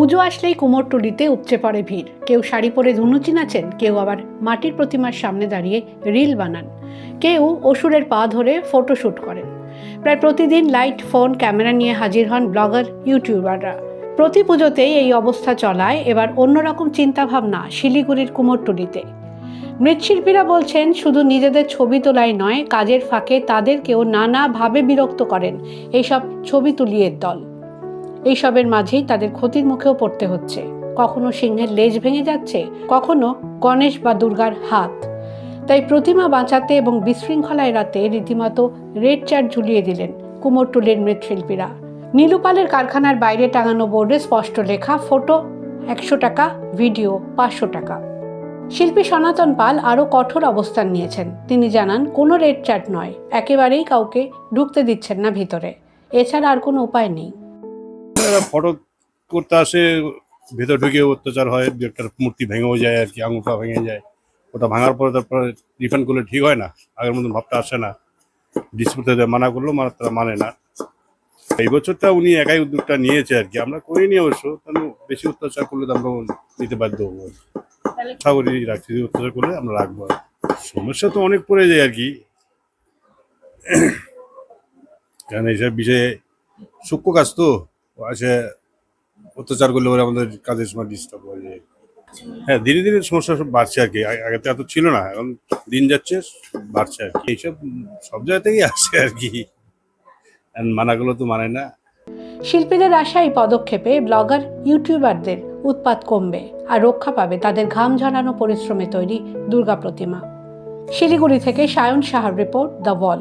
পুজো আসলেই কুমোরটুলিতে উপচে পড়ে ভিড়। কেউ শাড়ি পরে ধুনুচি নাচেন কেউ আবার মাটির প্রতিমার সামনে দাঁড়িয়ে রিল বানান। কেউ অসুরের পা ধরে ফটোশ্যুট করেন। প্রায় প্রতিদিন লাইট, ফোন, ক্যামেরা নিয়ে হাজির হন ব্লগার, ইউটিউবাররা। প্রতি পুজোতেই এই অবস্থা চলায়, এবার অন্যরকম চিন্তাভাবনা শিলিগুড়ির কুমোরটুলিতে মৃৎশিল্পীরা বলছেন, শুধু নিজেদের ছবি তোলাই নয়, কাজের ফাঁকে তাদেরকেও নানাভাবে বিরক্ত করেন। এইসব ছবি তুলিয়ের দল। এইসবের মাঝেই তাদের ক্ষতির মুখেও পড়তে হচ্ছে। কখনো সিংহের লেজ ভেঙে যাচ্ছে, কখনো গণেশ বা দুর্গার হাত। তাই প্রতিমা বাঁচাতে এবং বিশৃঙ্খলা এড়াতে রীতিমতো রেড চার্ট ঝুলিয়ে দিলেন কুমোরটুলির মৃৎশিল্পীরা। নীলুপালের কারখানার বাইরে টাঙানো বোর্ডে স্পষ্ট লেখা, ফটো, একশো টাকা, ভিডিও, পাঁচশো টাকা। শিল্পী সনাতন পাল আরও কঠোর অবস্থান নিয়েছেন। তিনি জানান, কোনো রেড চার্ট নয়, একেবারেই কাউকে ঢুকতে দিচ্ছেন না ভিতরে। এছাড়া আর কোনো উপায় নেই। এরা ফটো করতে আসে ভেতর ঢুকে অত্যাচার হয় দু একটা মূর্তি ভেঙেও যায় আর কি আঙুলটা ভেঙে যায়। ওটা ভাঙার পরে তারপরে রিফান্ড করলে ঠিক হয় না আগের মতন ভাবটা আসে না। ডিসপুটে মানা করলেও মানে তারা মানে না। এই বছরটা উনি একাই উদ্যোগটা নিয়েছে আর কি আমরা করিনি অবশ্য কারণ বেশি অত্যাচার করলে তো আমরা নিতে বাধ্য হব। আশা করি রাখছি যে অত্যাচার করলে আমরা রাখব। আর সমস্যা তো অনেক পড়ে যায় আর কি। কারণ এইসব বিষয়ে সূক্ষ্ম কাজ তো? আছে, অত্যাচার করলে আমাদের কাজের সময় ডিস্টার্ব হয়ে যায় হ্যাঁ ধীরে ধীরে সমস্যা সব বাড়ছে আর কি। আগে তো এত ছিল না, এখন দিন যাচ্ছে, বাড়ছে আর কি। এইসব সব জায়গা থেকেই আর কি। মানাগুলো তো মানে না। শিল্পীদের আশা এই পদক্ষেপে ব্লগার, ইউটিউবারদের উৎপাত কমবে আর রক্ষা পাবে তাদের ঘাম ঝরানো পরিশ্রমে তৈরি দুর্গা প্রতিমা। শিলিগুড়ি থেকে সায়ন সাহার রিপোর্ট দ্য ওয়াল।